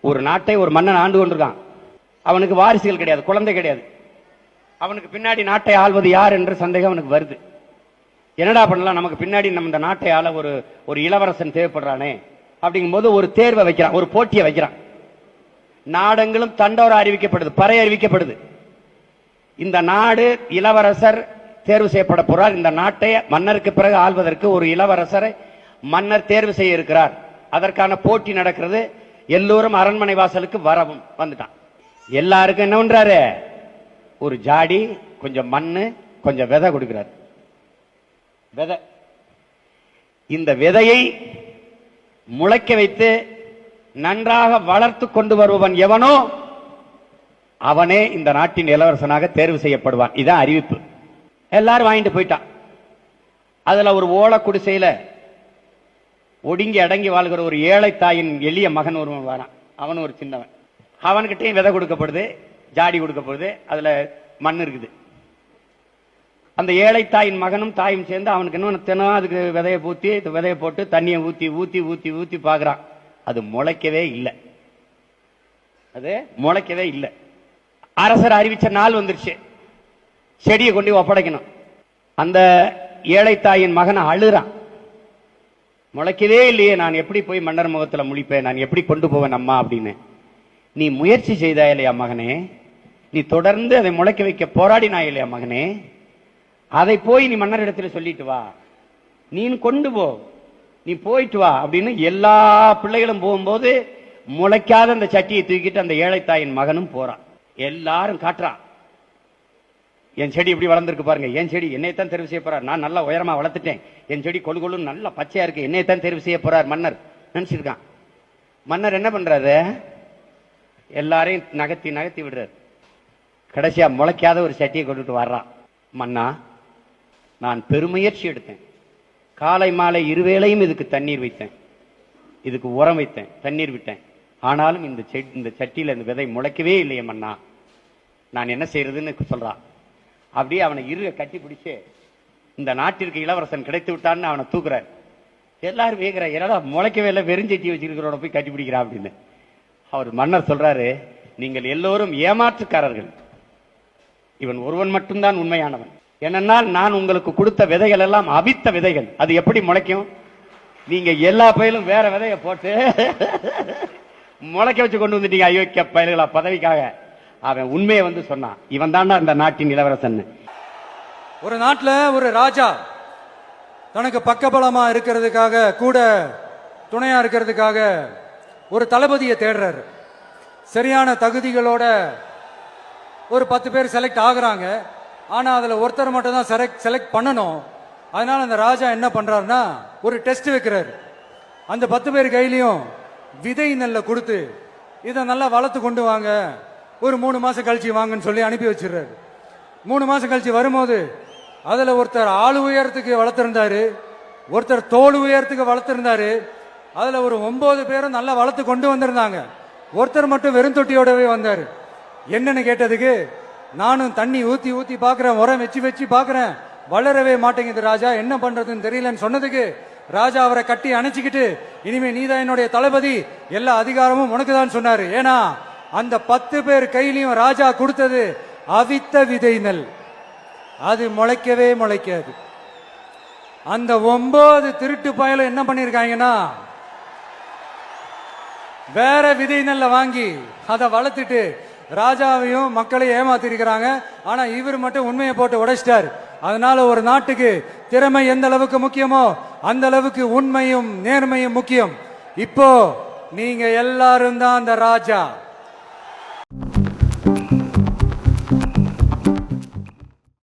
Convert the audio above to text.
ஒரு நாட்டை ஒரு மன்னன் ஆண்டு கொண்டிருக்கான். அவனுக்கு வாரிசுகள் கிடையாது குழந்தை கிடையாது. அவனுக்கு பின்னாடி நாட்டை ஆள்வது யார் என்ற சந்தேகம் அவனுக்கு வருது. என்னடா பண்ணலாம் நமக்கு பின்னாடி நம்ம இந்த நாட்டை ஆள ஒரு ஒரு இளவரசன் தேவைப்படுறானே அப்படிங்கும்போது ஒரு தேர்வை வைக்கிறான் ஒரு போட்டியை வைக்கிறான். நாடெங்கிலும் தண்டோர அறிவிக்கப்படுது பறை அறிவிக்கப்படுது. இந்த நாடு இளவரசர் தேர்வு செய்யப்பட போறார். இந்த நாட்டை மன்னருக்கு பிறகு ஆள்வதற்கு ஒரு இளவரசரை மன்னர் தேர்வு செய்ய இருக்கிறார். அதற்கான போட்டி நடக்கிறது. எல்லோரும் அரண்மனை வாசலுக்கு வரவும் வந்துட்டான். எல்லாருக்கும் என்ன பண்றாரு? ஒரு ஜாடி கொஞ்சம் மண்ணு கொஞ்சம் விதை கொடுக்கிறார். விதை. இந்த விதையை முளைக்க வைத்து நன்றாக வளர்த்து கொண்டு வருபவன் எவனோ அவனே இந்த நாட்டின் இளவரசனாக தேர்வு செய்யப்படுவான். இதான் அறிவிப்பு. எல்லாரும் வாங்கிட்டு போயிட்டான். அதுல ஒரு ஓலை குடிசையில ஒடுங்கி அடங்கி வாழ்கிற ஒரு ஏழை தாயின் எளிய மகன் ஒருவன் வரான். அவன் ஒரு சின்னவன். அவன்கிட்டையும் விதை கொடுக்கப்படுது ஜாடி கொடுக்கப்படுது அதுல மண் இருக்குது. அந்த ஏழை தாயின் மகனும் தாயும் சேர்ந்து அவனுக்கு இன்னும் தினம் அதுக்கு விதையை ஊற்றி விதையை போட்டு தண்ணியை ஊத்தி ஊத்தி ஊத்தி ஊத்தி பார்க்குறான் அது முளைக்கவே இல்லை. அது முளைக்கவே இல்லை. அரசர் அறிவிச்ச நாள் வந்துருச்சு. செடியை கொண்டு ஒப்படைக்கணும். அந்த ஏழை தாயின் மகனை அழுறான். முளைக்கவே இல்லையே நான் எப்படி போய் மன்னர் முகத்தில் முழிப்பேன்? நான் எப்படி கொண்டு போவேன் அம்மா அப்படின்னு. நீ முயற்சி செய்தா இல்லையா மகனே? நீ தொடர்ந்து அதை முளைக்க வைக்க போராடினா இல்லையா மகனே? அதை போய் நீ மன்னரிடத்தில் சொல்லிட்டு வா. நீ கொண்டு போ. நீ போயிட்டு வா அப்படின்னு எல்லா பிள்ளைகளும் போகும்போது முளைக்காத அந்த சட்டியை தூக்கிட்டு அந்த ஏழைத்தாயின் மகனும் போறான். எல்லாரும் காட்டுறான். என் செடி இப்படி வளர்ந்துருக்கு பாருங்க. என் செடி என்னைத்தான் தெரிவு செய்ய போறார். நான் நல்லா உயரமா வளர்த்துட்டேன். என் செடி கொழு கொழுன்னு நல்லா பச்சையா இருக்கு. என்னைத்தான் தெரிவு செய்ய போறார் மன்னர். நினைச்சிருக்கான். மன்னர் என்ன பண்றாரு? எல்லாரையும் நகர்த்தி நகர்த்தி விடுறாரு. கடைசியா முளைக்காத ஒரு சட்டியை கொண்டுட்டு வர்றான் மன்னா நான் பெருமுயற்சி எடுத்தேன். காலை மாலை இருவேளையும் இதுக்கு தண்ணீர் வைத்தேன். இதுக்கு உரம் வைத்தேன். தண்ணீர் விட்டேன். ஆனாலும் இந்த செடி இந்த சட்டியில் இந்த விதை முளைக்கவே இல்லையே மன்னா. நான் என்ன செய்யறதுன்னு சொல்றான் அப்படியே அவனை இருக கட்டி பிடிச்சு இந்த நாட்டிற்கு இளவரசன் கிடைத்து விட்டான்னு அவனை தூக்குறார். எல்லாரும் வேகிற என்னடா முளைக்கவே இல்லை வெறிஞ்செட்டி வச்சிருக்கிறவன போய் கட்டி பிடிக்கிறா அப்படின்னு. அவர் மன்னர் சொல்றாரு நீங்கள் எல்லோரும் ஏமாற்றுக்காரர்கள். இவன் ஒருவன் மட்டும்தான் உண்மையானவன். ஏனென்றால் நான் உங்களுக்கு கொடுத்த விதைகள் எல்லாம் அவித்த விதைகள். அது எப்படி முளைக்கும்? நீங்க எல்லா பயிலும் வேற விதைய போட்டு முளைக்க வச்சு கொண்டு வந்துட்டீங்க அயோக்கிய பயல்களா பதவிக்காக. அவன் உண்மையை வந்து சொன்னான். இவன் தான்டா இந்த நாட்டின் இளவரசன். ஒரு நாட்டில் ஒரு ராஜா தனக்கு பக்கபலமா இருக்கிறதுக்காக கூட துணையா இருக்கிறதுக்காக ஒரு தளபதியை தேடுறாரு. சரியான தகுதிகளோட ஒரு பத்து பேர் செலக்ட் ஆகுறாங்க. ஆனால் அதில் ஒருத்தர் மட்டும் தான் செலக்ட் செலக்ட் பண்ணணும். அதனால அந்த ராஜா என்ன பண்றாருன்னா ஒரு டெஸ்ட் வைக்கிறாரு. அந்த பத்து பேர் கையிலையும் விதை நெல்லை கொடுத்து இதை நல்லா வளர்த்து கொண்டு வாங்க. ஒரு மூணு மாசம் கழிச்சு வாங்கன்னு சொல்லி அனுப்பி வச்சிடுறாரு. மூணு மாசம் கழிச்சு வரும்போது அதுல ஒருத்தர் ஆளு உயரத்துக்கு வளர்த்திருந்தாரு ஒருத்தர் தோல் உயரத்துக்கு வளர்த்திருந்தாரு அதுல ஒரு ஒன்பது பேரும் நல்லா வளர்த்து கொண்டு வந்திருந்தாங்க. ஒருத்தர் மட்டும் வெறும் தொட்டியோடவே வந்தாரு. என்னன்னு கேட்டதுக்கு நானும் தண்ணி ஊத்தி ஊத்தி பாக்குறேன் உரம் வச்சு வச்சு பாக்குறேன் வளரவே மாட்டேங்குது ராஜா என்ன பண்றதுன்னு தெரியலன்னு சொன்னதுக்கு ராஜா அவரை கட்டி அணைச்சிக்கிட்டு இனிமே நீதான் என்னுடைய தளபதி எல்லா அதிகாரமும் உனக்கு தான் சொன்னாரு. ஏன்னா அந்த பத்து பேர் கையிலையும் ராஜா கொடுத்தது அவித்த விதை நெல். அது முளைக்கவே முளைக்காது. அந்த ஒன்பது திருட்டு பயலும் என்ன பண்ணிருக்காங்கன்னா வேற விதை நெல்ல வாங்கி அதை வளர்த்துட்டு ராஜாவையும் மக்களையும் ஏமாத்திருக்கிறாங்க. ஆனா இவர் மட்டும் உண்மையை போட்டு உடைச்சிட்டார். அதனால ஒரு நாட்டுக்கு திறமை எந்த அளவுக்கு முக்கியமோ அந்த அளவுக்கு உண்மையும் நேர்மையும் முக்கியம். இப்போ நீங்க எல்லாரும் தான் அந்த ராஜா.